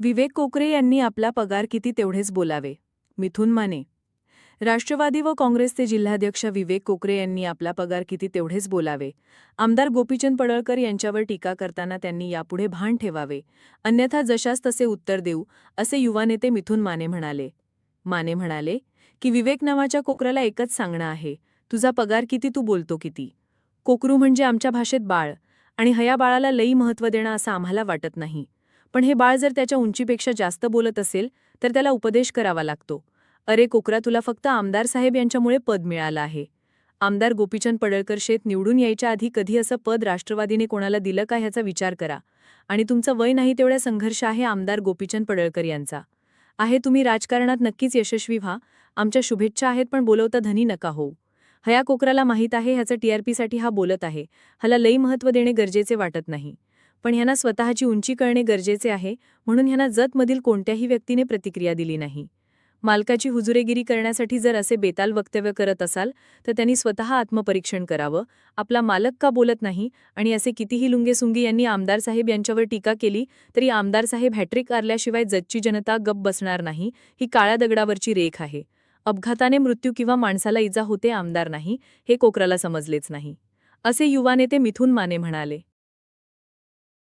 विवेक कोकरे यांनी आपला पगार किती तेवढेच बोलावे. मिथुन माने. राष्ट्रवादी व काँग्रेसचे जिल्हाध्यक्ष विवेक कोकरे यांनी आपला पगार किती तेवढेच बोलावे. आमदार गोपीचंद पडळकर यांच्यावर टीका करताना त्यांनी यापुढे भान ठेवावे. अन्यथा जशास तसे उत्तर देऊ असे युवा नेते मिथुन माने म्हणाले. माने म्हणाले की विवेक नावाच्या कोकराला एकच सांगणं आहे. तुझा पगार किती तू बोलतो किती? कोकरू म्हणजे आमच्या भाषेत बाळ. आणि हया बाळाला लई महत्त्व देणं असं आम्हाला वाटत नाही. पण हे बाळ जर त्याच्या उंचीपेक्षा जास्त बोलत असेल तर त्याला उपदेश करावा लागतो. अरे कोकरा तुला फक्त आमदार साहेब यांच्यामुळे पद मिळालं आहे. आमदार गोपीचंद पडळकर शेत निवडून यायच्या आधी कधी असं पद राष्ट्रवादीने कोणाला दिलं का ह्याचा विचार करा. आणि तुमचं वय नाही तेवढा संघर्ष आहे आमदार गोपीचंद पडळकर यांचा. आहे तुम्ही राजकारणात नक्कीच यशस्वी व्हा. आमच्या शुभेच्छा आहेत पण बोलवता धनी नका होऊ. हया कोकराला माहीत आहे ह्याचं टीआरपीसाठी हा बोलत आहे. ह्याला लई महत्त्व देणे गरजेचे वाटत नाही. पण ह्यांना स्वतःची उंची कळणे गरजेचे आहे म्हणून ह्यांना जतमधील कोणत्याही व्यक्तीने प्रतिक्रिया दिली नाही. मालकाची हुजुरेगिरी करण्यासाठी जर असे बेताल वक्तव्य करत असाल तर त्यांनी स्वतः आत्मपरीक्षण करावं. आपला मालक का बोलत नाही आणि असे कितीही लुंगेसुंगी यांनी आमदार साहेब यांच्यावर टीका केली तरी आमदार साहेब हॅट्रिक आरल्याशिवाय जतची जनता गप बसणार नाही ही काळ्या दगडावरची रेख आहे. अपघाताने मृत्यू किंवा माणसाला इजा होते आमदार नाही हे कोकराला समजलेच नाही. असे युवा नेते मिथून माने म्हणाले.